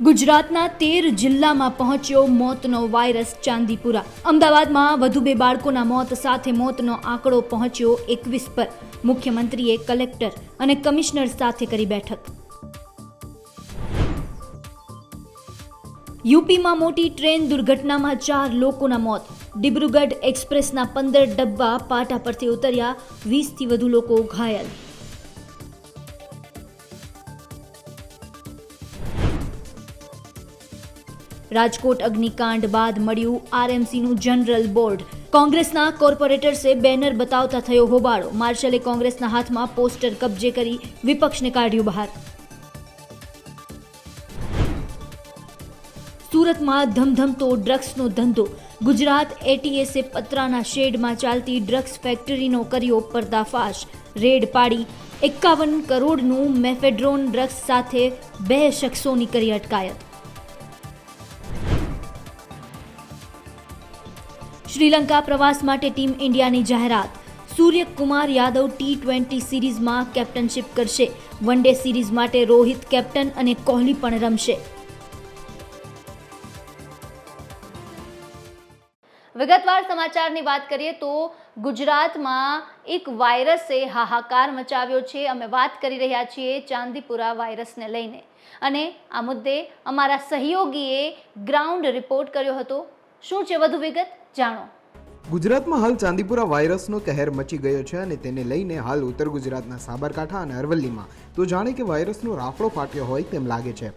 ગુજરાતના તેર જિલ્લામાં પહોંચ્યો મોતનો વાયરસ ચાંદીપુરા. અમદાવાદમાં વધુ બે બાળકોના મોત સાથે મોતનો આંકડો પહોંચ્યો એકવીસ પર. મુખ્યમંત્રીએ કલેક્ટર અને કમિશનર સાથે કરી બેઠક. યુપીમાં મોટી ટ્રેન દુર્ઘટનામાં ચાર લોકોના મોત. ડિબ્રુગઢ એક્સપ્રેસના પંદર ડબ્બા પાટા પરથી ઉતર્યા વીસથી વધુ લોકો ઘાયલ. રાજકોટ અગ્નિકાંડ બાદ મળ્યું આરએમસીનું જનરલ બોર્ડ. કોંગ્રેસના કોર્પોરેટર્સે બેનર બતાવતા થયો હોબાળો. માર્શલે કોંગ્રેસના હાથમાં પોસ્ટર કબજે કરી વિપક્ષને કાઢ્યું બહાર. સુરતમાં ધમધમતો ડ્રગ્સનો ધંધો. ગુજરાત એટીએસે પતરાના શેડમાં ચાલતી ડ્રગ્સ ફેક્ટરીનો કર્યો પર્દાફાશ. રેડ પાડી એકાવન કરોડનું મેફેડ્રોન ડ્રગ્સ સાથે બે શખ્સોની કરી અટકાયત. શ્રીલંકા પ્રવાસ માટે ટીમ ઇન્ડિયાની જાહેરાત. સૂર્યકુમાર યાદવ ટી ટ્વેન્ટી સિરીઝમાં કેપ્ટનશિપ કરશે. વન ડે સિરીઝ માટે રોહિત કેપ્ટન અને કોહલી પણ રમશે. વિગતવાર સમાચારની વાત કરીએ તો ગુજરાતમાં એક વાયરસે હાહાકાર મચાવ્યો છે. અમે વાત કરી રહ્યા છીએ ચાંદીપુરા વાયરસને લઈને. અને આ મુદ્દે અમારા સહયોગીએ ગ્રાઉન્ડ રિપોર્ટ કર્યો હતો. શું છે વધુ વિગત? જાણો. ગુજરાતમાં હાલ ચાંદીપુરા વાયરસનો કહેર મચી ગયો છે અને તેને લઈને હાલ ઉત્તર ગુજરાતના સાબરકાંઠા અને અરવલ્લીમાં. તો જાણે કે વાયરસનો રાફડો ફાટ્યો હોય તેમ લાગે છે.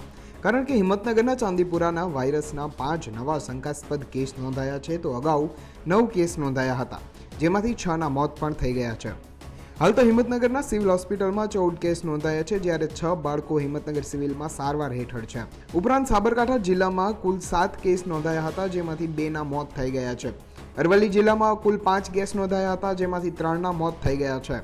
કારણ કે હિંમતનગરના ચાંદીપુરાના વાયરસના પાંચ નવા શંકાસ્પદ કેસ નોંધાયા છે, તો અગાઉ નવ કેસ નોંધાયા હતા, જેમાંથી છના મોત પણ થઈ ગયા છે. હાલ તો હિંમતનગરના સિવિલ હોસ્પિટલમાં ચૌદ કેસ નોંધાયા છે, જ્યારે છ બાળકો હિંમતનગર સિવિલમાં સારવાર હેઠળ છે. ઉપરાંત સાબરકાંઠા જિલ્લામાં કુલ સાત કેસ નોંધાયા હતા, જેમાંથી બેના મોત થઈ ગયા છે. અરવલ્લી જિલ્લામાં કુલ પાંચ કેસ નોંધાયા હતા, જેમાંથી ત્રણના મોત થઈ ગયા છે.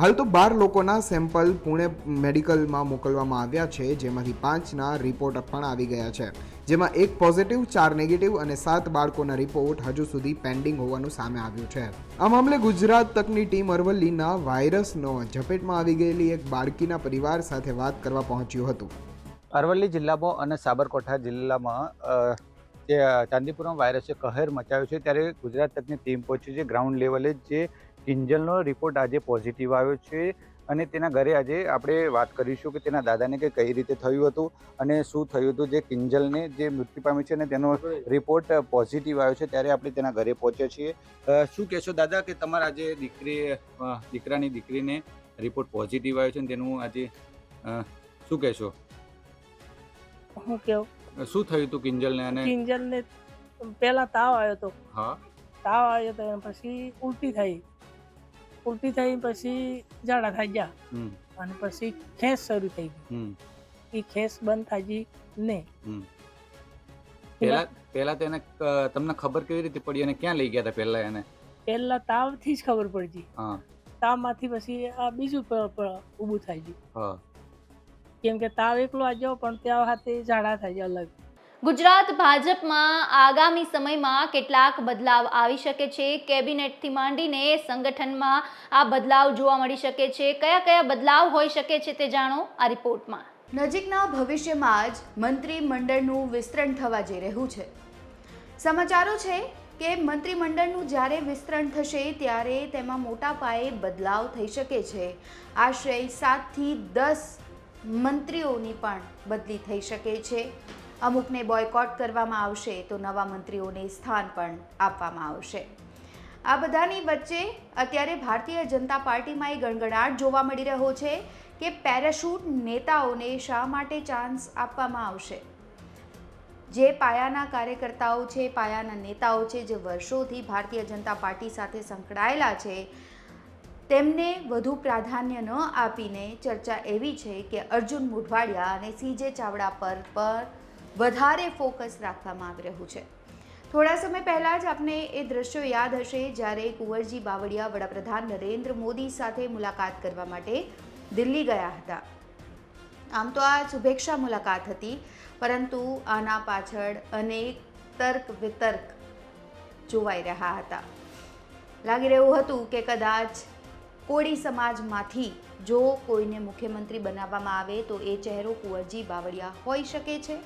હાલ તો બાર લોકોના સેમ્પલ પુણે મેડિકલમાં મોકલવામાં આવ્યા છે, જેમાંથી પાંચના રિપોર્ટ પણ આવી ગયા છે. જેમાં એક પોઝિટિવ ચાર નેગેટિવ અને સાત બાળકોના રિપોર્ટ હજુ સુધી પેન્ડિંગ હોવાનું સામે આવ્યું છે. આ મામલે ગુજરાત તકની ટીમ અરવલ્લીના વાયરસનો ઝપેટમાં આવી ગયેલી એક બાળકીના પરિવાર સાથે વાત કરવા પહોંચ્યું હતું. અરવલ્લી જિલ્લામાં અને સાબરકાંઠા જિલ્લામાં જે ચાંદીપુરમ વાયરસે કહેર મચાવ્યો છે, ત્યારે ગુજરાત તકની ટીમ પહોંચી છે. ગ્રાઉન્ડ લેવલે જે કિંજલનો રિપોર્ટ આજે પોઝિટિવ આવ્યો છે. અને તેના ઘરે આજે આપણે વાત કરીશું કે તેના દાદાને કે કઈ રીતે થયું હતું અને શું થયું હતું જે કિંજલને જે મૃત્યુ પામ્યું છે અને તેનો રિપોર્ટ પોઝિટિવ આવ્યો છે ત્યારે આપણે તેના ઘરે પહોંચ્યા છીએ. શું કહેશો દાદા કે તમારા આજે દીકરી દીકરાની દીકરીને રિપોર્ટ પોઝિટિવ આવ્યો છે અને તેનું આજે શું કહેશો? હું કેવું? શું થયું હતું કિંજલને અને કિંજલને પહેલા તાવ આવ્યો હતો. હા. તાવ આવ્યો હતો પછી ઉલટી થઈ. ઉલટી થઈ પછી ઝાડા થઈ ગયા. અને પછી ખેસ શરૂ થઈ ગઈ. હમ. એ ખેસ બંધ થાય ગઈ ને. પેલા પહેલા તેને તમને ખબર કેવી રીતે પડી અને ક્યાં લઈ ગયા હતા પેલા એને? પહેલા તાવથી જ ખબર પડી ગઈ હા. તાવમાંથી પછી આ બીજું ઊભું થાય ગયું હા. કેમ કે તાવ એકલો આવ્યો પણ ત્યાં હાથે ઝાડા થાય ગયા અલગ. ગુજરાત ભાજપમાં આગામી સમયમાં કેટલાક બદલાવ આવી શકે છે? કેબિનેટથી માંડીને સંગઠનમાં આ બદલાવ જોવા મળી શકે છે? કયા કયા બદલાવ હોઈ શકે છે તે જાણો આ રિપોર્ટમાં. નજીકના ભવિષ્યમાં જ મંત્રીમંડળનું વિસ્તરણ થવા જઈ રહ્યું છે. સમાચારો છે કે મંત્રીમંડળનું જ્યારે વિસ્તરણ થશે ત્યારે તેમાં મોટા પાયે બદલાવ થઈ શકે છે. આશરે સાતથી દસ મંત્રીઓની પણ બદલી થઈ શકે છે. અમુકને બોયકોટ કરવામાં આવશે તો નવા મંત્રીઓને સ્થાન પણ આપવામાં આવશે. આ બધાની વચ્ચે અત્યારે ભારતીય જનતા પાર્ટીમાં એ ગણગણાટ જોવા મળી રહ્યો છે કે પેરાશૂટ નેતાઓને શા માટે ચાન્સ આપવામાં આવશે? જે પાયાના કાર્યકર્તાઓ છે, પાયાના નેતાઓ છે, જે વર્ષોથી ભારતીય જનતા પાર્ટી સાથે સંકળાયેલા છે, તેમને વધુ પ્રાધાન્ય ન આપીને ચર્ચા એવી છે કે અર્જુન મોઢવાડિયા અને સીજે ચાવડા પર પર વધારે ફોકસ રાખવામાં આવી રહ્યું છે. થોડા સમય પહેલાં જ આપને એ દ્રશ્યો યાદ હશે જ્યારે કુંવરજી બાવળિયા વડાપ્રધાન નરેન્દ્ર મોદી સાથે મુલાકાત કરવા માટે દિલ્હી ગયા હતા. આમ તો આ શુભેચ્છા મુલાકાત હતી, પરંતુ આના પાછળ અનેક તર્ક વિતર્ક જોવાઈ રહ્યા હતા. લાગી રહ્યું હતું કે કદાચ કોળી સમાજમાંથી જો કોઈને મુખ્યમંત્રી બનાવવામાં આવે તો એ ચહેરો કુંવરજી બાવળિયા હોઈ શકે છે.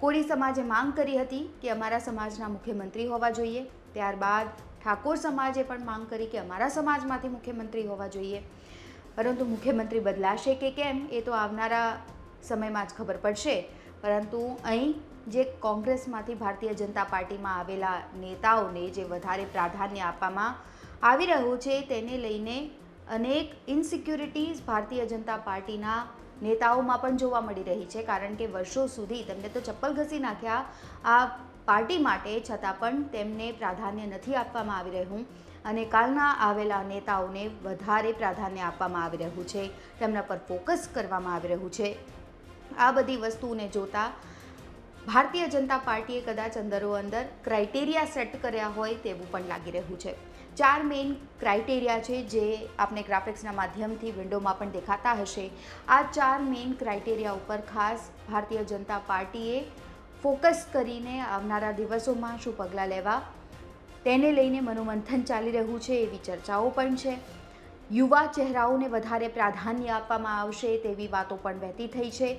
કોળી સમાજે માંગ કરી હતી કે અમારા સમાજના મુખ્યમંત્રી હોવા જોઈએ. ત્યારબાદ ઠાકોર સમાજે પણ માંગ કરી કે અમારા સમાજમાંથી મુખ્યમંત્રી હોવા જોઈએ. પરંતુ મુખ્યમંત્રી બદલાશે કે કેમ એ તો આવનારા સમયમાં જ ખબર પડશે. પરંતુ અહીં જે કોંગ્રેસમાંથી ભારતીય જનતા પાર્ટીમાં આવેલા નેતાઓને જે વધારે પ્રાધાન્ય આપવામાં આવી રહ્યું છે, તેને લઈને અનેક ઇનસિક્યુરિટીઝ ભારતીય જનતા પાર્ટીના નેતાઓમાં પણ જોવા મળી રહી છે, કારણ કે વર્ષો સુધી તેમને તો ચપ્પલ ઘસી નાખ્યા. આ પાર્ટી માટે છતાં પણ તેમને પ્રાધાન્ય નથી આપવામાં આવી રહ્યું અને કાલના આવેલા નેતાઓને વધારે પ્રાધાન્ય આપવામાં આવી રહ્યું છે. તેમના પર ફોકસ કરવામાં આવી રહ્યું છે. આ બધી વસ્તુને જોતા ભારતીય જનતા પાર્ટીએ કદાચ અંદરો અંદર ક્રાઇટેરિયા સેટ કર્યા હોય તેવું પણ લાગી રહ્યું છે. ચાર મેઇન ક્રાઇટેરિયા છે જે આપણે ગ્રાફિક્સના માધ્યમથી વિન્ડોમાં પણ દેખાતા હશે. આ ચાર મેઇન ક્રાઇટેરિયા ઉપર ખાસ ભારતીય જનતા પાર્ટીએ ફોકસ કરીને આવનારા દિવસોમાં શું પગલાં લેવા? તેને લઈને મનોમંથન ચાલી રહ્યું છે એવી ચર્ચાઓ પણ છે. યુવા ચહેરાઓને વધારે પ્રાધાન્ય આપવામાં આવશે તેવી વાતો પણ વહેતી થઈ છે.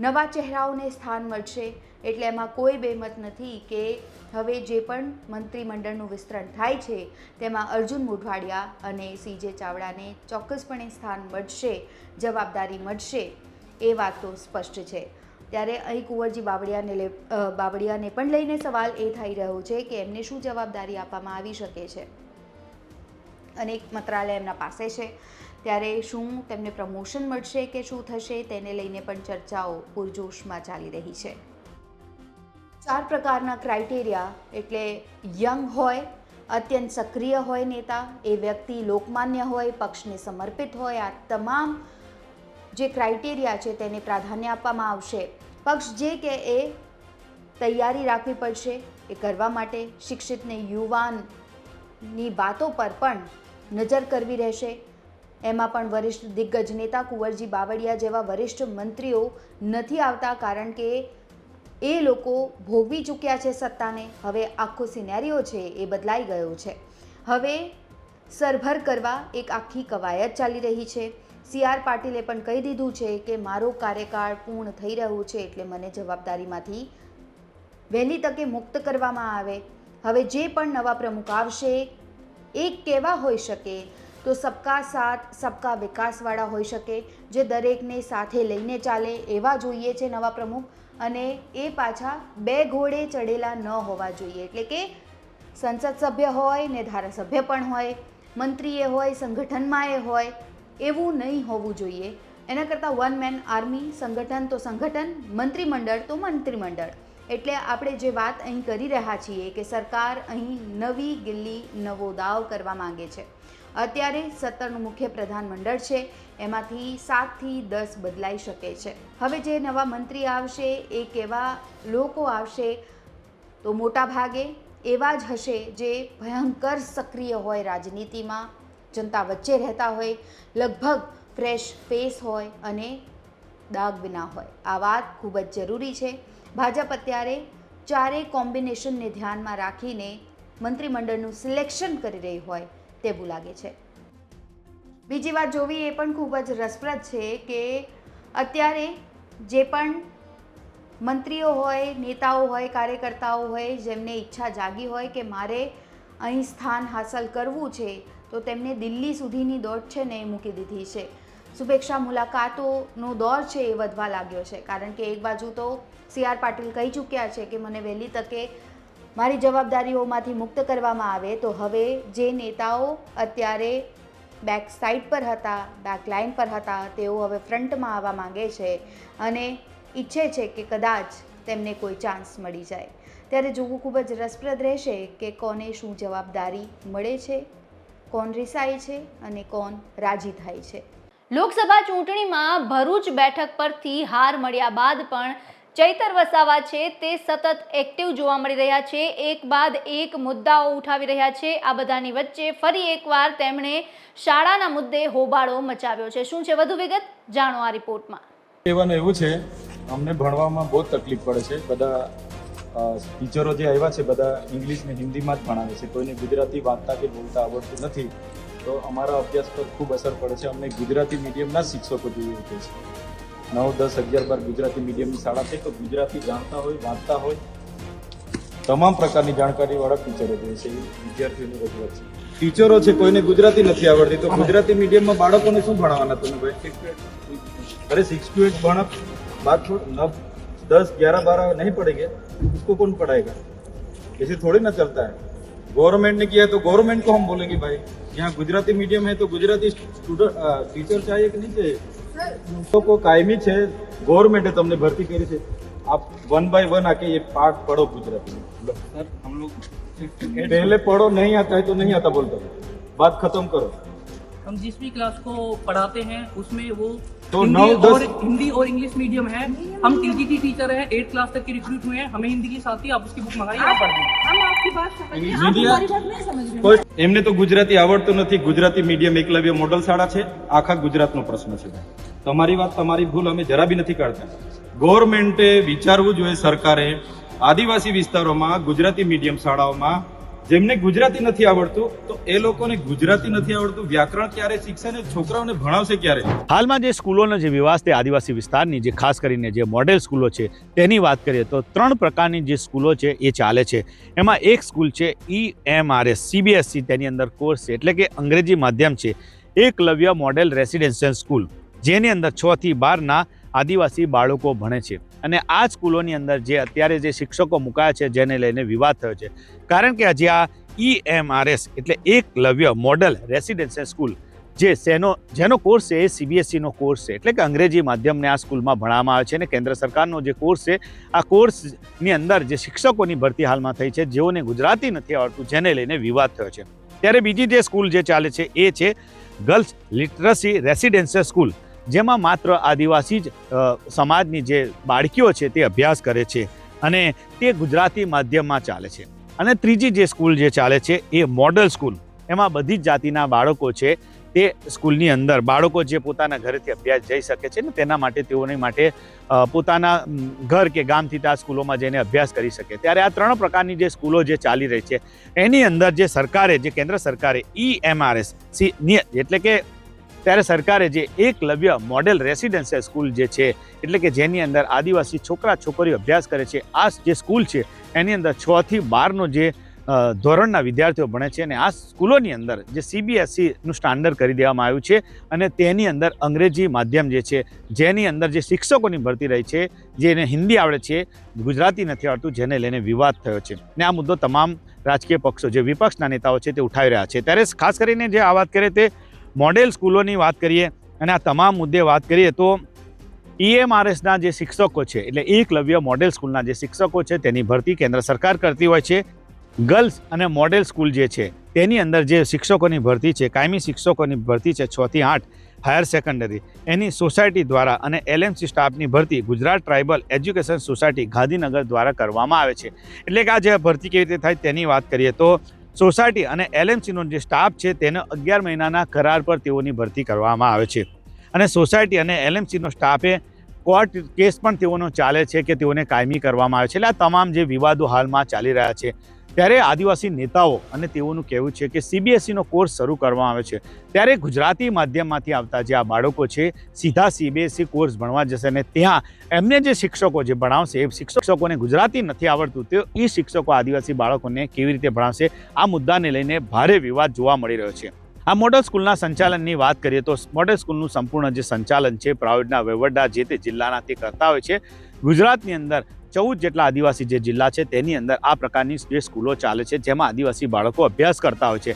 નવા ચહેરાઓને સ્થાન મળશે એટલે એમાં કોઈ બેમત નથી કે હવે જે પણ મંત્રીમંડળનું વિસ્તરણ થાય છે, તેમાં અર્જુન મોઢવાડિયા અને સીજે ચાવડાને ચોક્કસપણે સ્થાન મળશે, જવાબદારી મળશે, એ વાત તો સ્પષ્ટ છે. ત્યારે અહીં કુંવરજી બાવળિયાને બાવળિયાને પણ લઈને સવાલ એ થઈ રહ્યો છે કે એમને શું જવાબદારી આપવામાં આવી શકે છે. અનેક મંત્રાલય એમના પાસે છે. ત્યારે શું તેમને પ્રમોશન મળશે કે શું થશે, તેને લઈને પણ ચર્ચાઓ પૂરજોશમાં ચાલી રહી છે. ચાર પ્રકારના ક્રાઇટેરિયા એટલે યંગ હોય, અત્યંત સક્રિય હોય નેતા, એ વ્યક્તિ લોકમાન્ય હોય, પક્ષને સમર્પિત હોય, આ તમામ જે ક્રાઇટેરિયા છે તેને પ્રાધાન્ય આપવામાં આવશે. પક્ષ જે કે એ તૈયારી રાખવી પડશે, એ કરવા માટે શિક્ષિતને યુવાનની વાતો પર પણ નજર કરવી રહેશે. એમાં પણ વરિષ્ઠ દિગ્ગજ નેતા કુંવરજી બાવળિયા જેવા વરિષ્ઠ મંત્રીઓ નથી આવતા, કારણ કે એ લોકો ભોગવી ચૂક્યા છે સત્તાને. હવે આખો સિનેરિયો છે એ બદલાઈ ગયો છે. હવે સરભર કરવા એક આખી કવાયત ચાલી રહી છે. સી આર પાટીલે પણ કહી દીધું છે કે, મારો કાર્યકાળ પૂર્ણ થઈ રહ્યું છે એટલે મને જવાબદારીમાંથી વહેલી તકે મુક્ત કરવામાં આવે. હવે જે પણ નવા પ્રમુખ આવશે, એ કેવા હોઈ શકે? તો સબકા સાથ, સબકા વિકાસવાળા હોઈ શકે, જે દરેકને સાથે લઈને ચાલે એવા જોઈએ છે નવા પ્રમુખ. અને એ પાછા બે ઘોડે ચડેલા ન હોવા જોઈએ. એટલે કે સંસદ સભ્ય હોય ને ધારાસભ્ય પણ હોય મંત્રી એ હોય, સંગઠનમાં એ હોય, એવું નહીં હોવું જોઈએ. એના કરતાં વન મેન આર્મી સંગઠન તો સંગઠન, મંત્રીમંડળ તો મંત્રીમંડળ. એટલે આપણે જે વાત અહીં કરી રહ્યા છીએ કે સરકાર અહીં નવી ગિલ્લી, નવો દાવ કરવા માંગે છે. અત્યારે સત્તરનું મુખ્ય પ્રધાનમંડળ છે. એમાંથી સાતથી દસ બદલાઈ શકે છે. હવે જે નવા મંત્રી આવશે, એ કેવા લોકો આવશે, તો મોટા ભાગે એવા જ હશે જે ભયંકર સક્રિય હોય રાજનીતિમાં. જનતા વચ્ચે રહેતા હોય, લગભગ ફ્રેશ ફેસ હોય અને દાગ વિના હોય. આ વાત ખૂબ જ જરૂરી છે. ભાજપ અત્યારે ચારેય કોમ્બિનેશનને ધ્યાનમાં રાખીને મંત્રીમંડળનું સિલેક્શન કરી રહી હોય. તેવું લાગે છે. બીજી વાત જોવી એ પણ ખૂબ જ રસપ્રદ છે કે અત્યારે જે પણ મંત્રીઓ હોય, નેતાઓ હોય, કાર્યકર્તાઓ હોય, જેમને ઈચ્છા જાગી હોય કે મારે અહીં સ્થાન હાંસલ કરવું છે, તો તેમને દિલ્હી સુધીની દોટ છે ને એ મૂકી દીધી છે. શુભેચ્છા મુલાકાતોનો દોર છે એ વધવા લાગ્યો છે. કારણ કે એક બાજુ તો સી આર પાટીલ કહી ચૂક્યા છે કે મને વહેલી તકે મારી જવાબદારીઓમાંથી મુક્ત કરવામાં આવે તો હવે જે નેતાઓ અત્યારે બેક સાઇડ પર હતા બેક લાઇન પર હતા, તેઓ હવે ફ્રન્ટમાં આવવા માંગે છે અને ઈચ્છે છે કે કદાચ તેમને કોઈ ચાન્સ મળી જાય. ત્યારે જોવું ખૂબ જ રસપ્રદ રહેશે કે કોને શું જવાબદારી મળે છે, કોણ રિસાય છે અને કોણ રાજી થાય છે. લોકસભા ચૂંટણીમાં ભરૂચ બેઠક પરથી હાર મળ્યા બાદ પણ ચૈતર વસાવા છે, તે સતત એક્ટિવ જોવા મળી રહ્યા છે. એક બાદ એક મુદ્દાઓ ઉઠાવી રહ્યા છે. આ બધાની વચ્ચે ફરી એકવાર તેમણે શાળાના મુદ્દે હોબાળો મચાવ્યો છે. શું છે વધુ વિગત? જાણો આ રિપોર્ટમાં. કહેવાનું એવું છે, અમને ભણવામાં બહુ તકલીફ પડે છે. બધા ટીચરો જે આવ્યા છે, બધા ઇંગ્લિશ ને હિન્દીમાં જ ભણાવે છે. કોઈને ગુજરાતી વાંચતા કે બોલતા આવડતું નથી. તો અમારા અભ્યાસ પર ખૂબ અસર પડે છે. અમને ગુજરાતી મીડિયમના શિક્ષકો જોઈએ છે. નવ દસ અગિયાર બાર ગુજરાતી મીડિયમની શાળા છે તો ગુજરાતી જાણતા હોય વાંચતા હોય તમામ પ્રકારની જાણકારીવાળા ટીચરો જોઈએ છે એ વિદ્યાર્થીઓની રજૂઆત છે ટીચરો છે કોઈને ગુજરાતી નથી આવડતી તો ગુજરાતી મીડિયમમાં બાળકોને શું ભણાવવાના તમે ભાઈ अरे सिक्स टू एट पढ़ना बात छोड़ नौ दस ग्यारह बारह नहीं पढ़ेंगे उसको कौन पढ़ाएगा ऐसे थोड़ी ना चलता है गवर्नमेंट ने किया है तो गवर्नमेंट को हम बोलेंगे भाई यहाँ गुजराती मीडियम है तो गुजराती स्टूडेंट टीचर चाहिए कि नहीं चाहिए तो को कायमी છે ગવર્મેન્ટે તમને ભરતી કરી છે આપ વન બાય વન આકે ये पार्ट पढ़ो गुजराती में सर हम लोग पहले पढ़ो नहीं आता है तो नहीं आता बोलता बात खत्म करो हम जिस भी क्लास को पढ़ाते हैं उसमें वो तो हिंदी नौ, दस- और हिंदी और इंग्लिश मीडियम है हम टीजीटी टीचर हैं एट क्लास तक के रिक्रूट हुए हैं हमें हिंदी की साथ ही आप उसकी बुक मंगाइए आप पढ़ लीजिए મીડિયા કોઈ એમને તો ગુજરાતી આવડતું નથી. ગુજરાતી મીડિયમ એકલવ્ય મોડલ શાળા છે. આખા ગુજરાતનો પ્રશ્ન છે તમારી વાત તમારી ભૂલ અમે જરા બી નથી કાઢતા. ગવર્મેન્ટે વિચારવું જોઈએ સરકારે. આદિવાસી વિસ્તારોમાં ગુજરાતી મીડિયમ શાળાઓમાં જેમને ગુજરાતી નથી આવડતું, તો એ લોકોને ગુજરાતી નથી આવડતું. વ્યાકરણ ક્યારે શીખશે ને છોકરાઓને ભણાવશે ક્યારે? હાલમાં જે સ્કૂલોનો જે વિવાસ તે આદિવાસી વિસ્તારની, જે ખાસ કરીને જે મોડેલ સ્કૂલો છે, તેની વાત કરીએ તો ત્રણ પ્રકારની જે સ્કૂલો છે, એ ચાલે છે. એમાં એક સ્કૂલ છે, E M R S CBSE તેની અંદર કોર્સ છે, એટલે કે અંગ્રેજી માધ્યમ છે. એકલવ્ય મોડેલ રેસિડેન્શિયલ સ્કૂલ, જેની અંદર છ થી બારના આદિવાસી બાળકો ભણે છે. અને આ સ્કૂલોની અંદર જે અત્યારે જે શિક્ષકો મુકાયા છે, જેને લઈને વિવાદ થયો છે. કારણ કે હજી આ ઈએમઆરએસ એમ એટલે એકલવ્ય મોડલ રેસિડેન્શિયલ સ્કૂલ, જે સેનો જેનો કોર્સ છે એ સીબીએસઈનો કોર્સ છે. એટલે કે અંગ્રેજી માધ્યમને આ સ્કૂલમાં ભણાવવામાં આવે છે અને કેન્દ્ર સરકારનો જે કોર્સ છે, આ કોર્સની અંદર જે શિક્ષકોની ભરતી હાલમાં થઈ છે, જેઓને ગુજરાતી નથી આવડતું, જેને લઈને વિવાદ થયો છે. ત્યારે બીજી જે સ્કૂલ જે ચાલે છે એ છે ગર્લ્સ લિટરસી રેસિડેન્શિયલ સ્કૂલ. જેમાં માત્ર આદિવાસી જ સમાજની જે બાળકીઓ છે તે અભ્યાસ કરે છે અને તે ગુજરાતી માધ્યમમાં ચાલે છે. અને ત્રીજી જે સ્કૂલ જે ચાલે છે એ મોડલ સ્કૂલ. એમાં બધી જ જાતિના બાળકો છે તે સ્કૂલની અંદર, બાળકો જે પોતાના ઘરેથી અભ્યાસ જઈ શકે છે ને તેના માટે, તેઓની માટે પોતાના ઘર કે ગામથી ત્યાં સ્કૂલોમાં જઈને અભ્યાસ કરી શકે. ત્યારે આ ત્રણ પ્રકારની જે સ્કૂલો જે ચાલી રહી છે, એની અંદર જે સરકારે, જે કેન્દ્ર સરકારે ઈ એમઆરએસ સી એટલે કે ત્યારે સરકારે જે એકલવ્ય મોડેલ રેસિડેન્શિયલ સ્કૂલ જે છે, એટલે કે જેની અંદર આદિવાસી છોકરા છોકરીઓ અભ્યાસ કરે છે, આ જે સ્કૂલ છે, એની અંદર છ થી બારનો જે ધોરણના વિદ્યાર્થીઓ ભણે છે અને આ સ્કૂલોની અંદર જે સીબીએસઈનું સ્ટાન્ડર્ડ કરી દેવામાં આવ્યું છે અને તેની અંદર અંગ્રેજી માધ્યમ જે છે, જેની અંદર જે શિક્ષકોની ભરતી રહી છે, જેને હિન્દી આવડે છે, ગુજરાતી નથી આવડતું, જેને લઈને વિવાદ થયો છે. ને આ મુદ્દો તમામ રાજકીય પક્ષો જે વિપક્ષના નેતાઓ છે તે ઉઠાવી રહ્યા છે. ત્યારે ખાસ કરીને જે આ વાત કરીએ તે મોડેલ સ્કૂલોની વાત કરીએ અને આ તમામ મુદ્દે વાત કરીએ તો ઈએમઆરએસના જે શિક્ષકો છે, એટલે એકલવ્ય મોડેલ સ્કૂલના જે શિક્ષકો છે, તેની ભરતી કેન્દ્ર સરકાર કરતી હોય છે. ગર્લ્સ અને મોડેલ સ્કૂલ જે છે, તેની અંદર જે શિક્ષકોની ભરતી છે, કાયમી શિક્ષકોની ભરતી છે છથી આઠ, હાયર સેકન્ડરી, એની સોસાયટી દ્વારા અને એલએમસી સ્ટાફની ભરતી Gujarat tribal education society Gandhinagar દ્વારા કરવામાં આવે છે. એટલે કે આ જે ભરતી કેવી રીતે થાય તેની વાત કરીએ તો સોસાયટી અને એલએમસીનો જે સ્ટાફ છે તેને અગિયાર મહિનાના કરાર પર તેઓની ભરતી કરવામાં આવે છે. અને સોસાયટી અને એલએમસીનો સ્ટાફે કોર્ટ કેસ પણ તેઓનો ચાલે છે કે તેઓને કાયમી કરવામાં આવે છે. એટલે આ તમામ જે વિવાદો હાલમાં ચાલી રહ્યા છે ત્યારે આદિવાસી નેતાઓ અને તેઓનું કહેવું છે કે સીબીએસઈનો કોર્સ શરૂ કરવામાં આવે છે. ત્યારે ગુજરાતી માધ્યમમાંથી આવતા જે આ બાળકો છે, સીધા સીબીએસઈ કોર્સ ભણવા જશે અને ત્યાં એમને જે શિક્ષકો જે ભણાવશે, એ શિક્ષકોને ગુજરાતી નથી આવડતું, તે એ શિક્ષકો આદિવાસી બાળકોને કેવી રીતે ભણાવશે? આ મુદ્દાને લઈને ભારે વિવાદ જોવા મળી રહ્યો છે. આ મોડલ સ્કૂલના સંચાલનની વાત કરીએ તો મોડલ સ્કૂલનું સંપૂર્ણ જે સંચાલન છે પ્રાઇવેટના વહીવટદાર જે તે જિલ્લાના તે કરતા હોય છે. ગુજરાતની અંદર ચૌદ જેટલા આદિવાસી જે જિલ્લા છે તેની અંદર આ પ્રકારની જે સ્કૂલો ચાલે છે, જેમાં આદિવાસી બાળકો અભ્યાસ કરતા હોય છે.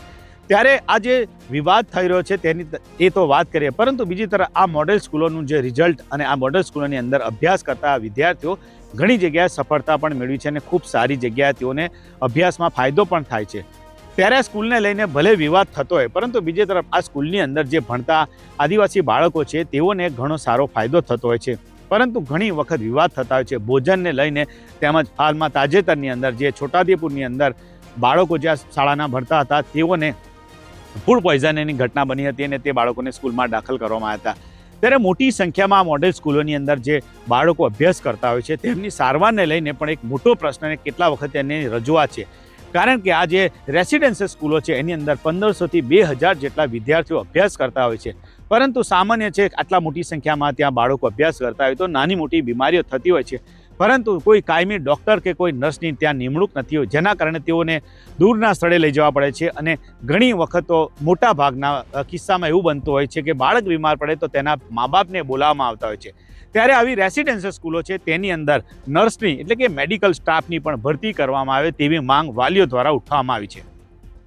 ત્યારે આ જે વિવાદ થઈ રહ્યો છે તેની એ તો વાત કરીએ, પરંતુ બીજી તરફ આ મોડેલ સ્કૂલોનું જે રિઝલ્ટ અને આ મોડેલ સ્કૂલોની અંદર અભ્યાસ કરતા વિદ્યાર્થીઓ ઘણી જગ્યાએ સફળતા પણ મેળવી છે અને ખૂબ સારી જગ્યાએ તેઓને અભ્યાસમાં ફાયદો પણ થાય છે. ત્યારે આ સ્કૂલને લઈને ભલે વિવાદ થતો હોય, પરંતુ બીજી તરફ આ સ્કૂલની અંદર જે ભણતા આદિવાસી બાળકો છે તેઓને ઘણો સારો ફાયદો થતો હોય છે. પરંતુ ઘણી વખત વિવાદ થતા હોય છે. ભોજનને લઈને તેમજ હાલમાં તાજેતરની અંદર જે છોટાઉદેપુરની અંદર બાળકો જ્યાં શાળાના ભણતા હતા, તેઓને ફૂડ પોઈઝનની ઘટના બની હતી અને તે બાળકોને સ્કૂલમાં દાખલ કરવામાં આવ્યા હતા. ત્યારે મોટી સંખ્યામાં મોડેલ સ્કૂલોની અંદર જે બાળકો અભ્યાસ કરતા હોય છે, તેમની સારવારને લઈને પણ એક મોટો પ્રશ્ન અને કેટલા વખત એની રજૂઆત છે. કારણ કે આ જે રેસિડેન્શિયલ સ્કૂલો છે, એની અંદર પંદરસોથી બે હજાર જેટલા વિદ્યાર્થીઓ અભ્યાસ કરતા હોય છે. પરંતુ સામાન્ય છે આટલા મોટી સંખ્યામાં ત્યાં બાળકો અભ્યાસ કરતા હોય તો નાની મોટી બીમારીઓ થતી હોય છે. પરંતુ કોઈ કાયમી ડૉક્ટર કે કોઈ નર્સની ત્યાં નિમણૂક નથી હોય, જેના કારણે તેઓને દૂરના સ્થળે લઈ જવા પડે છે અને ઘણી વખત મોટા ભાગના કિસ્સામાં એવું બનતું હોય છે કે બાળક બીમાર પડે તો તેના મા બાપને બોલાવવામાં આવતા હોય છે. ત્યારે આવી રેસિડેન્શિયલ સ્કૂલો છે તેની અંદર નર્સની એટલે કે મેડિકલ સ્ટાફની પણ ભરતી કરવામાં આવે તેવી માંગ વાલીઓ દ્વારા ઉઠાવવામાં આવી છે.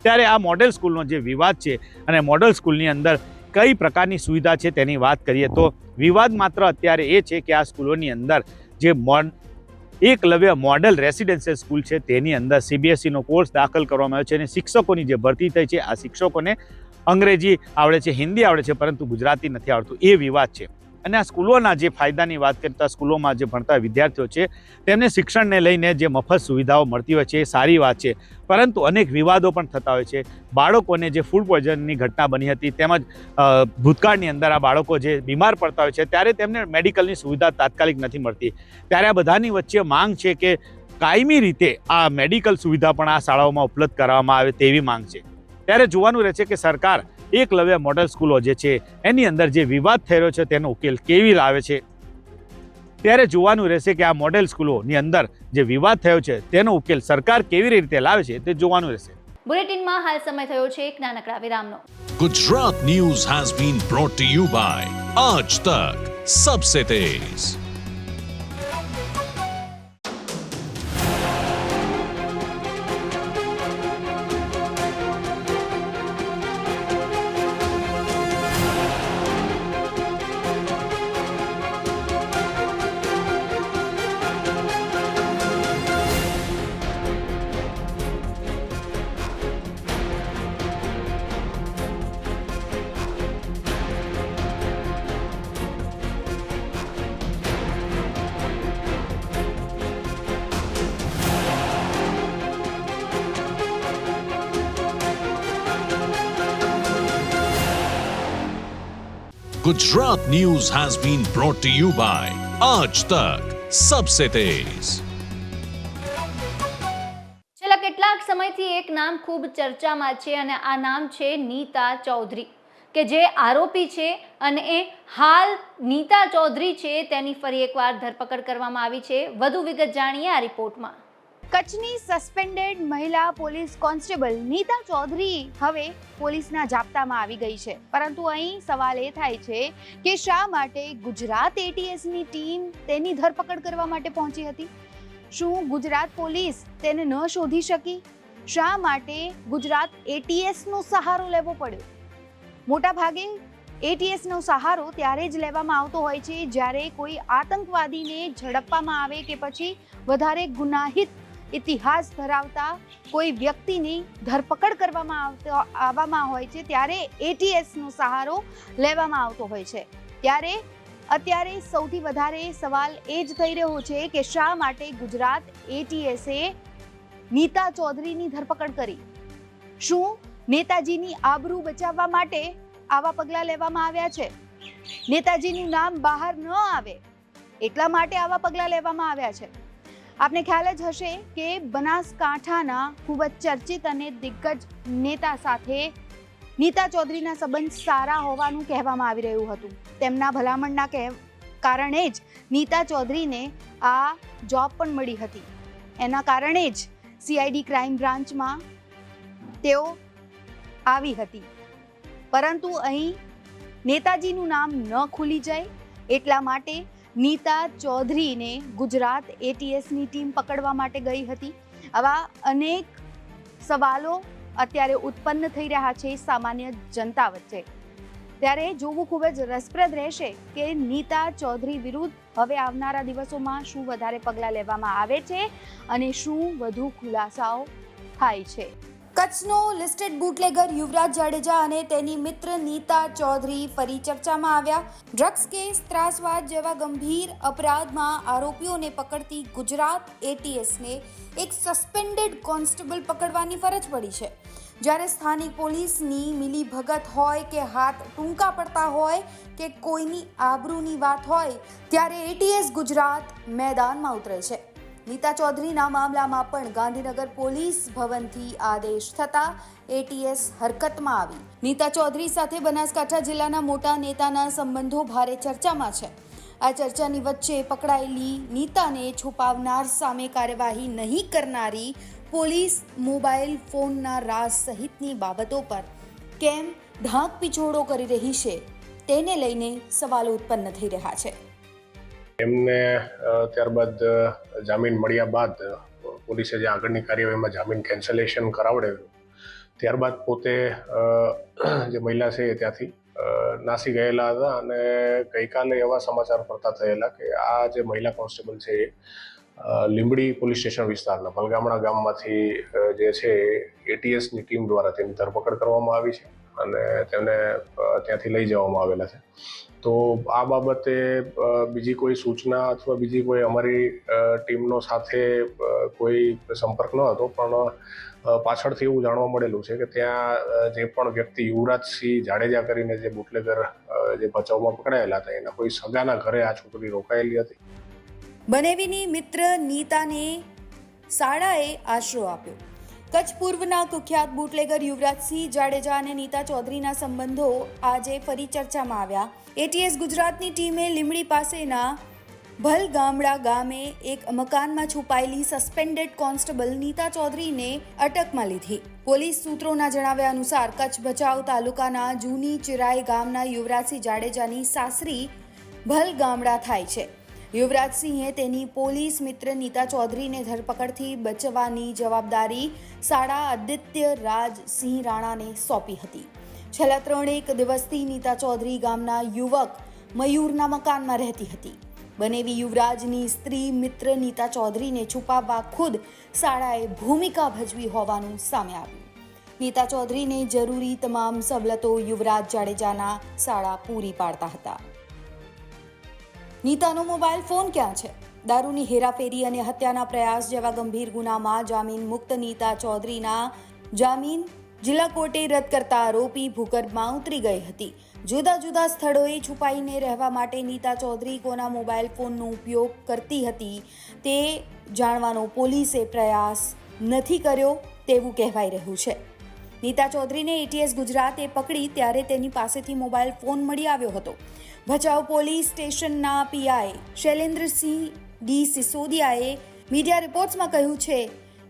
ત્યારે આ મોડેલ સ્કૂલનો જે વિવાદ છે અને મોડેલ સ્કૂલની અંદર કઈ પ્રકારની સુવિધા છે તેની વાત કરીએ તો વિવાદ માત્ર અત્યારે એ છે કે આ સ્કૂલોની અંદર જે મોડ, એકલવ્ય મોડેલ રેસિડેન્શિયલ સ્કૂલ છે તેની અંદર સીબીએસઈનો કોર્સ દાખલ કરવામાં આવ્યો છે અને શિક્ષકોની જે ભરતી થઈ છે, આ શિક્ષકોને અંગ્રેજી આવડે છે, હિન્દી આવડે છે, પરંતુ ગુજરાતી નથી આવડતું. એ વિવાદ છે. અને આ સ્કૂલોના જે ફાયદાની વાત કરતા સ્કૂલોમાં જે ભણતા વિદ્યાર્થીઓ છે, તેમને શિક્ષણને લઈને જે મફત સુવિધાઓ મળતી હોય છે એ સારી વાત છે. પરંતુ અનેક વિવાદો પણ થતા હોય છે. બાળકોને જે ફૂડ પોઈઝનની ઘટના બની હતી તેમજ ભૂતકાળની અંદર આ બાળકો જે બીમાર પડતા હોય છે ત્યારે તેમને મેડિકલની સુવિધા તાત્કાલિક નથી મળતી. ત્યારે આ બધાની વચ્ચે માંગ છે કે કાયમી રીતે આ મેડિકલ સુવિધા પણ આ શાળાઓમાં ઉપલબ્ધ કરવામાં આવે તેવી માંગ છે. ત્યારે જોવાનું રહે છે કે સરકાર એકલવ્ય મોડલ સ્કૂલો જે છે એની અંદર જે વિવાદ થઈ રહ્યો છે તેનો ઉકેલ કેવી લાવે છે? ત્યારે જોવાનું રહેશે કે આ મોડેલ સ્કૂલોની અંદર જે વિવાદ થયો છે તેનો ઉકેલ સરકાર કેવી રીતે લાવે છે તે જોવાનું રહેશે. બુલેટિનમાં હાલ સમય થયો છે એક નાનકડા વિરામનો. Gujarat news has been brought to you by Aaj Tak Sabse Tez. Gujarat news has been brought to you by આજ તક Sabse Tez. છેલ્લા કેટલાક સમયથી એક નામ ખૂબ ચર્ચામાં છે અને આ નામ છે નીતા ચૌધરી. કે જે આરોપી છે અને એ હાલ નીતા ચૌધરી છે તેની ફરી એકવાર ધરપકડ કરવામાં આવી છે. વધુ વિગત જાણીએ આ રિપોર્ટમાં. કચ્છની સસ્પેન્ડેડ મહિલા પોલીસ કોન્સ્ટેબલ નીતા ચૌધરી હવે પોલીસના જાપ્તામાં આવી ગઈ છે. પરંતુ અહીં સવાલ એ થાય છે કે શા માટે ગુજરાત એટીએસની ટીમ તેની ધરપકડ કરવા માટે પહોંચી હતી? શું ગુજરાત પોલીસ તેને ન શોધી શકી? શા માટે ગુજરાત એટીએસનો સહારો લેવો પડ્યો? મોટા ભાગે એટીએસનો સહારો ત્યારે જ લેવામાં આવતો હોય છે જ્યારે કોઈ આતંકવાદીને ઝડપવામાં આવે કે પછી વધારે ગુનાહિત ઇતિહાસ ધરાવતા કોઈ વ્યક્તિની ધરપકડ કરવામાં આવતો, આવવામાં હોય છે, ત્યારે એટીએસનો સહારો લેવામાં આવતો હોય છે. ત્યારે અત્યારે સૌથી વધારે સવાલ એ જ થઈ રહ્યો છે કે શા માટે ગુજરાત એટીએસે નીતા ચૌધરીની ધરપકડ કરી? શું નેતાજીની આબરૂ બચાવવા માટે આવા પગલાં લેવામાં આવ્યા છે? નેતાજીનું નામ બહાર ન આવે, એટલા માટે આવા પગલાં લેવામાં આવ્યા છે. આપને ખ્યાલ જ હશે કે બનાસકાંઠાના ખૂબ જ ચર્ચિત અને દિગ્ગજ નેતા સાથે નીતા ચૌધરીના સંબંધ સારા હોવાનું કહેવામાં આવી રહ્યું હતું. તેમના ભલામણના કહેવ, કારણે જ નીતા ચૌધરીને આ જોબ પણ મળી હતી. એના કારણે જ સીઆઈડી ક્રાઇમ બ્રાન્ચમાં તેઓ આવી હતી. પરંતુ અહીં નેતાજીનું નામ ન ખુલી જાય એટલા માટે નીતા ચૌધરીને ગુજરાત એટીએસની ટીમ પકડવા માટે ગઈ હતી. આવા અનેક સવાલો અત્યારે ઉત્પન્ન થઈ રહ્યા છે સામાન્ય જનતા વચ્ચે. ત્યારે જોવું ખૂબ જ રસપ્રદ રહેશે કે નીતા ચૌધરી વિરુદ્ધ હવે આવનારા દિવસોમાં શું વધારે પગલાં લેવામાં આવે છે અને શું વધુ ખુલાસાઓ થાય છે. કચ્છનો લિસ્ટેડ બુટલેગર યુવરાજ જાડેજા અને તેની મિત્ર નીતા ચૌધરી ફરી ચર્ચામાં આવ્યા. ડ્રગ્સ કેસ ત્રાસવાદ જેવા ગંભીર અપરાધમાં આરોપીઓને પકડતી ગુજરાત એટીએસને એક સસ્પેન્ડેડ કોન્સ્ટેબલ પકડવાની ફરજ પડી છે. જ્યારે સ્થાનિક પોલીસની મિલી ભગત હોય કે હાથ ટૂંકા પડતા હોય કે કોઈની આબરૂની વાત હોય, ત્યારે એટીએસ ગુજરાત મેદાનમાં ઉતરે છે. નીતા ચૌધરીના મામલામાં પણ ગાંધીનગર પોલીસ ભવનથી આદેશ થતા એટીએસ હરકતમાં આવી. નીતા ચૌધરી સાથે બનાસકાંઠા જિલ્લાના મોટા નેતાના સંબંધો ભારે ચર્ચામાં છે. આ ચર્ચાની વચ્ચે પકડાયેલી નીતાને છુપાવનાર સામે કાર્યવાહી નહીં કરનારી પોલીસ મોબાઈલ ફોનના રાજ સહિતની બાબતો પર કેમ ઢાંક પીછોડો કરી રહી છે, તેને લઈને સવાલો ઉત્પન્ન થઈ રહ્યા છે. એમને ત્યારબાદ જામીન મળ્યા બાદ પોલીસે જે આગળની કાર્યવાહીમાં જામીન કેન્સલેશન કરાવડાવ્યું ત્યારબાદ પોતે જે મહિલા છે એ ત્યાંથી નાસી ગયેલા હતા અને ગઈકાલે એવા સમાચાર ફરતા થયેલા કે આ જે મહિલા કોન્સ્ટેબલ છે લીંબડી પોલીસ સ્ટેશન વિસ્તારના ભલગામડા ગામમાંથી જે છે એટીએસની ટીમ દ્વારા તેની ધરપકડ કરવામાં આવી છે. અને તેમને ત્યાંથી લઈ જવામાં આવેલા છે. તો આ બાબતે બીજી કોઈ સૂચના અથવા બીજી કોઈ અમારી ટીમનો સાથે કોઈ સંપર્ક ન હતો, પણ પાછળથી એવું જાણવા મળેલું છે કે ત્યાં જે પણ વ્યક્તિ યુવરાજસિંહ જાડેજા કરીને જે બુટલેગર જે બચાવમાં પકડાયેલા હતા, એના કોઈ સગાના ઘરે આ છોકરી રોકાયેલી હતી? બનેવીની મિત્ર નીતાને શાળાએ આશરો આપ્યો. કચ્છ પૂર્વના કુખ્યાત બુટલેગર યુવરાજસિંહ જાડેજા અને નીતા ચૌધરીના સંબંધો આજે ફરી ચર્ચામાં આવ્યા. એટીએસ ગુજરાતની ટીમે લીમડી પાસેના ભલ ગામડા ગામે એક મકાનમાં છુપાયેલી સસ્પેન્ડેડ કોન્સ્ટેબલ નીતા ચૌધરીને અટકમાં લીધી. પોલીસ સૂત્રોના જણાવ્યા અનુસાર, કચ્છ ભચાઉ તાલુકાના જૂની ચિરાઈ ગામના યુવરાજસિંહ જાડેજાની સાસરી ભલ ગામડા થાય છે. યુવરાજસિંહે તેની પોલીસ મિત્ર નીતા ચૌધરીને ધરપકડથી બચવાની જવાબદારી શાળા આદિત્ય રાજ સિંહ રાણાને સોંપી હતી. છેલ્લા ત્રણેક દિવસથી નીતા ચૌધરી ગામના યુવક મયુરના મકાનમાં રહેતી હતી. બનેવી યુવરાજની સ્ત્રી મિત્ર નીતા ચૌધરીને છુપાવવા ખુદ શાળાએ ભૂમિકા ભજવી હોવાનું સામે આવ્યું. નીતા ચૌધરીને જરૂરી તમામ સવલતો યુવરાજ જાડેજાના શાળા પૂરી પાડતા હતા. નીતાનો મોબાઈલ ફોન ક્યાં છે? દારૂની હેરાફેરી અને હત્યાના પ્રયાસ જેવા ગંભીર ગુનામાં જામીન મુક્ત નીતા ચૌધરીના જામીન જિલ્લા કોર્ટે રદ કરતા આરોપી ભૂગર્ભમાં ઉતરી ગઈ હતી. જુદા જુદા સ્થળોએ છુપાઈને રહેવા માટે નીતા ચૌધરી કોના મોબાઈલ ફોનનો ઉપયોગ કરતી હતી તે જાણવાનો પોલીસે પ્રયાસ નથી કર્યો તેવું કહેવાઈ રહ્યું છે. નીતા ચૌધરીને એટીએસ ગુજરાતે પકડી ત્યારે તેની પાસેથી મોબાઈલ ફોન મળી આવ્યો હતો. ભચાઉ પોલીસ સ્ટેશનના પીઆઈ શૈલેન્દ્રસિંહ ડી સિસોદિયાએ મીડિયા રિપોર્ટ્સમાં કહ્યું છે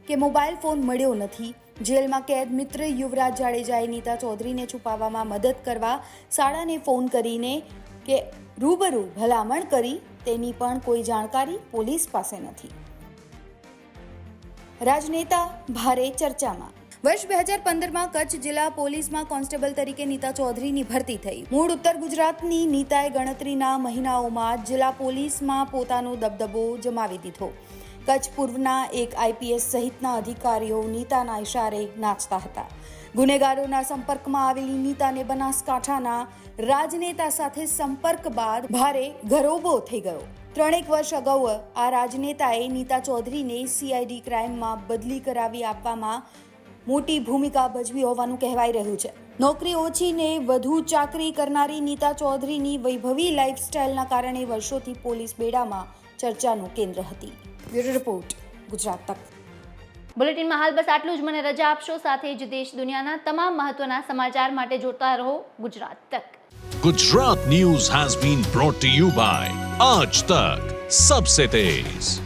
કે મોબાઈલ ફોન મળ્યો નથી. જેલમાં કેદ મિત્ર યુવરાજ જાડેજાએ નીતા ચૌધરીને છુપાવવામાં મદદ કરવા શાળાને ફોન કરીને કે રૂબરૂ ભલામણ કરી તેની પણ કોઈ જાણકારી પોલીસ પાસે નથી. રાજનેતા ભારે ચર્ચામાં વર્ષ બે હજાર પંદરમાં કચ્છ જિલ્લા પોલીસમાં કોન્સ્ટેબલ તરીકે નીતા ચૌધરીની ભરતી થઈ. મૂળ ઉત્તર ગુજરાતની નીતાએ ગણતરીના મહિનાઓમાં જિલ્લા પોલીસમાં પોતાનો દબદબો જમાવી દીધો. કચ્છ પૂર્વના એક આઈપીએસ સહિતના અધિકારીઓ નીતાના ઇશારે નાચતા હતા. ગુનેગારોના સંપર્કમાં આવેલી નીતાને બનાસકાંઠાના રાજનેતા સાથે સંપર્ક બાદ ભારે ગરોબો થઈ ગયો. ત્રણેક વર્ષ અગાઉ આ રાજનેતાએ નીતા ચૌધરીને સીઆઈડી ક્રાઇમમાં બદલી કરાવી આપવામાં મોટી ભૂમિકા ભજવી હોવાનું કહેવાઈ રહ્યું છે. નોકરી ઓછી ને વધુ ચાકરી કરનારી નીતા ચૌધરીની વૈભવી લાઇફસ્ટાઇલના કારણે વર્ષોથી પોલીસ બેડામાં ચર્ચાનું કેન્દ્ર હતી. બ્યુરો રિપોર્ટ ગુજરાત તક. બુલેટિનમાં હાલ બસ આટલું જ. મને રજા આપશો. સાથે જ દેશ દુનિયાના તમામ મહત્વના સમાચાર માટે જોતા રહો Gujarat Tak. Gujarat news has been brought you by Aaj Tak Sabse Tez